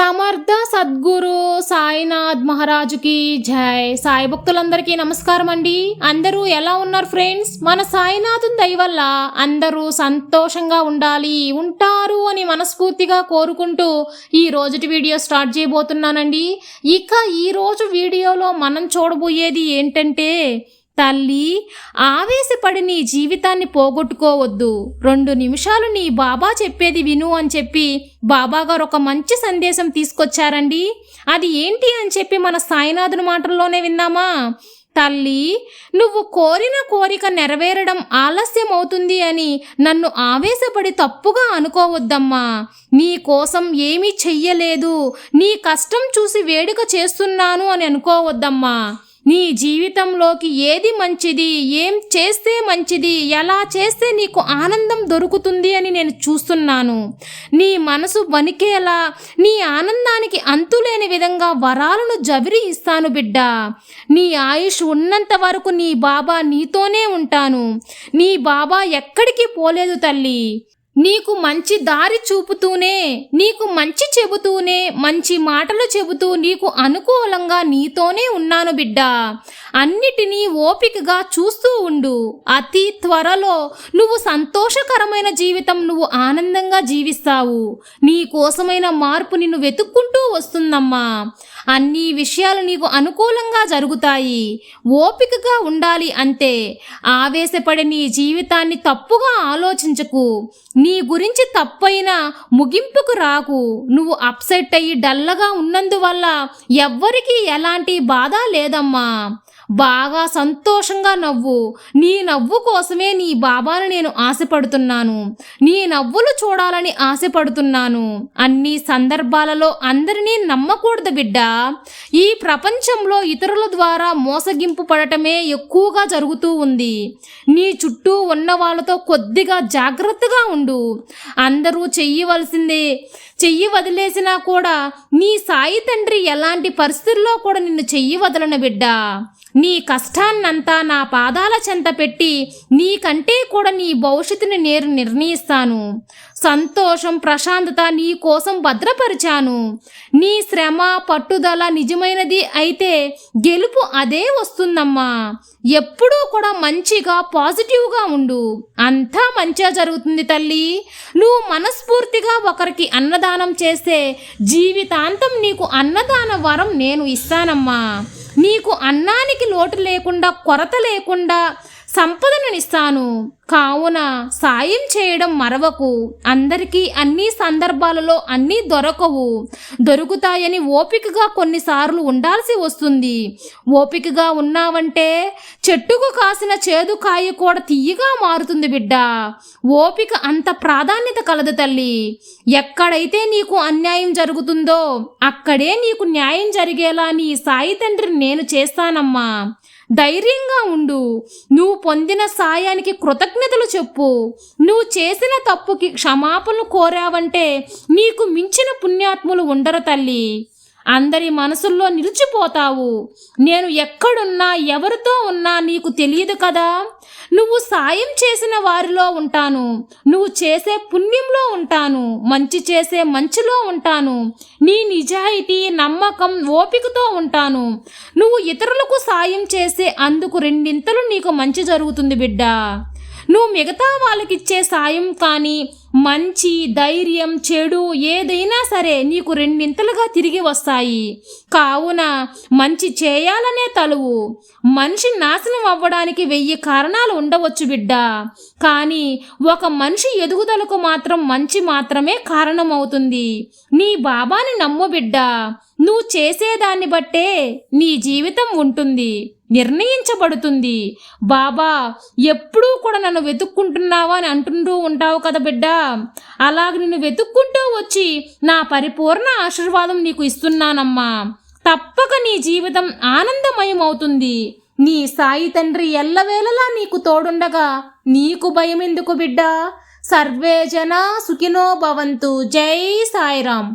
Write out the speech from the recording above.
సమర్థ సద్గురు సాయినాథ్ మహారాజుకి జై. సాయి భక్తులందరికీ నమస్కారం అండి అందరూ ఎలా ఉన్నారు ఫ్రెండ్స్? మన సాయినాథుని దయ వల్ల అందరూ సంతోషంగా ఉండాలి ఉంటారు అని మనస్ఫూర్తిగా కోరుకుంటూ ఈ రోజుటి వీడియో స్టార్ట్ చేయబోతున్నానండి. ఇక ఈ రోజు వీడియోలో మనం చూడబోయేది ఏంటంటే తల్లి ఆవేశపడి నీ జీవితాన్ని పోగొట్టుకోవద్దు. రెండు నిమిషాలు నీ బాబా చెప్పేది విను అని చెప్పి బాబా గారు ఒక మంచి సందేశం తీసుకొచ్చారండి. అది ఏంటి అని చెప్పి మన సాయినాథుని మాటల్లోనే విన్నామా తల్లి నువ్వు కోరిన కోరిక నెరవేరడం ఆలస్యం అవుతుంది అని నన్ను ఆవేశపడి తప్పుగా అనుకోవద్దమ్మా. నీ కోసం ఏమీ చెయ్యలేదు. నీ కష్టం చూసి వేడుక చేస్తున్నాను అని అనుకోవద్దమ్మా. నీ జీవితంలోకి ఏది మంచిది? ఏం చేస్తే మంచిది? ఎలా చేస్తే నీకు ఆనందం దొరుకుతుంది అని నేను చూస్తున్నాను. నీ మనసు వణికేలా నీ ఆనందానికి అంతులేని విధంగా వరాలను జవిరి ఇస్తాను బిడ్డ. నీ ఆయుష్ ఉన్నంత వరకు నీ బాబా నీతోనే ఉంటాను. నీ బాబా ఎక్కడికి పోలేదు తల్లి. నీకు మంచి దారి చూపుతూనే నీకు మంచి చెబుతూనే మంచి మాటలు చెబుతూ నీకు అనుకూలంగా నీతోనే ఉన్నాను బిడ్డ. అన్నిటినీ ఓపికగా చూస్తూ ఉండు. అతి త్వరలో నువ్వు సంతోషకరమైన జీవితం నువ్వు ఆనందంగా జీవిస్తావు. నీ కోసమైన మార్పు నిన్ను వెతుక్కుంటూ వస్తుందమ్మా. అన్ని విషయాలు నీకు అనుకూలంగా జరుగుతాయి. ఓపికగా ఉండాలి అంతే. ఆవేశపడి నీ జీవితాన్ని తప్పుగా ఆలోచించకు. నీ గురించి తప్పైనా ముగింపుకు రాకు. నువ్వు అప్సెట్ అయ్యి డల్లగా ఉన్నందువల్ల ఎవ్వరికీ ఎలాంటి బాధ లేదమ్మా. బాగా సంతోషంగా నవ్వు. నీ నవ్వు కోసమే నీ బాబాను నేను ఆశపడుతున్నాను. నీ నవ్వులు చూడాలని ఆశపడుతున్నాను. అన్ని సందర్భాలలో అందరినీ నమ్మకూడదు బిడ్డ. ఈ ప్రపంచంలో ఇతరుల ద్వారా మోసగింపు పడటమే ఎక్కువగా జరుగుతూ ఉంది. నీ చుట్టూ ఉన్న వాళ్ళతో కొద్దిగా జాగ్రత్తగా ఉండు. అందరూ చెయ్యవలసిందే చెయ్యి వదిలేసినా కూడా నీ సాయి తండ్రి ఎలాంటి పరిస్థితుల్లో కూడా నిన్ను చెయ్యి వదలను బిడ్డ. నీ కష్టాన్నంతా నా పాదాల చెంత పెట్టి నీకంటే కూడా నీ భవిష్యత్తుని నేను నిర్ణయిస్తాను. సంతోషం ప్రశాంతత నీ కోసం భద్రపరిచాను. నీ శ్రమ పట్టుదల నిజమైనది అయితే గెలుపు అదే వస్తుందమ్మా. ఎప్పుడూ కూడా మంచిగా పాజిటివ్గా ఉండు. అంతా మంచిగా జరుగుతుంది తల్లి. నువ్వు మనస్ఫూర్తిగా ఒకరికి అన్నదానం చేస్తే జీవితాంతం నీకు అన్నదాన వరం నేను ఇస్తానమ్మా. నీకు అన్నానికి లోటు లేకుండా కొరత లేకుండా సంపదననిస్తాను. కావున సాయం చేయడం మరవకు. అందరికీ అన్ని సందర్భాలలో అన్నీ దొరకవు. దొరుకుతాయని ఓపికగా కొన్నిసార్లు ఉండాల్సి వస్తుంది. ఓపికగా ఉన్నావంటే చెట్టుకు కాసిన చేదు కాయ కూడా తీయగా మారుతుంది బిడ్డ. ఓపిక అంత ప్రాధాన్యత కలదు తల్లి. ఎక్కడైతే నీకు అన్యాయం జరుగుతుందో అక్కడే నీకు న్యాయం జరిగేలా నీ సాయి తండ్రిని నేను చేస్తానమ్మా. ధైర్యంగా ఉండు. నువ్వు పొందిన సాయానికి కృతజ్ఞతలు చెప్పు. నువ్వు చేసిన తప్పుకి క్షమాపణలు కోరావంటే నీకు మించిన పుణ్యాత్ములు ఉండరు తల్లి. అందరి మనసుల్లో నిలిచిపోతావు. నేను ఎక్కడున్నా ఎవరితో ఉన్నా నీకు తెలియదు కదా. నువ్వు సాయం చేసిన వారిలో ఉంటాను. నువ్వు చేసే పుణ్యంలో ఉంటాను. మంచి చేసే మంచిలో ఉంటాను. నీ నిజాయితీ నమ్మకం ఓపికతో ఉంటాను. నువ్వు ఇతరులకు సాయం చేసే అందుకు రెండింతలు నీకు మంచి జరుగుతుంది బిడ్డ. నువ్వు మిగతా వాళ్ళకిచ్చే సాయం కానీ మంచి ధైర్యం చెడు ఏదైనా సరే నీకు రెండింతలుగా తిరిగి వస్తాయి. కావున మంచి చేయాలనే తలువు మనిషి నాశనం అవ్వడానికి వెయ్యి కారణాలు ఉండవచ్చు బిడ్డ. కానీ ఒక మనిషి ఎదుగుదలకు మాత్రం మంచి మాత్రమే కారణమవుతుంది. నీ బాబాని నమ్ము బిడ్డ. నువ్వు చేసేదాన్ని బట్టే నీ జీవితం ఉంటుంది నిర్ణయించబడుతుంది. బాబా ఎప్పుడూ కూడా నన్ను వెతుక్కుంటున్నావా అని అంటుంటూ ఉంటావు కదా బిడ్డ. అలాగ నిన్ను వెతుక్కుంటూ వచ్చి నా పరిపూర్ణ ఆశీర్వాదం నీకు ఇస్తున్నానమ్మా. తప్పక నీ జీవితం ఆనందమయం అవుతుంది నీ సాయి తండ్రి ఎల్లవేళలా నీకు తోడుండగా నీకు భయం ఎందుకు బిడ్డ? సర్వే జన సుఖినో భవంతు. జై సాయిరాం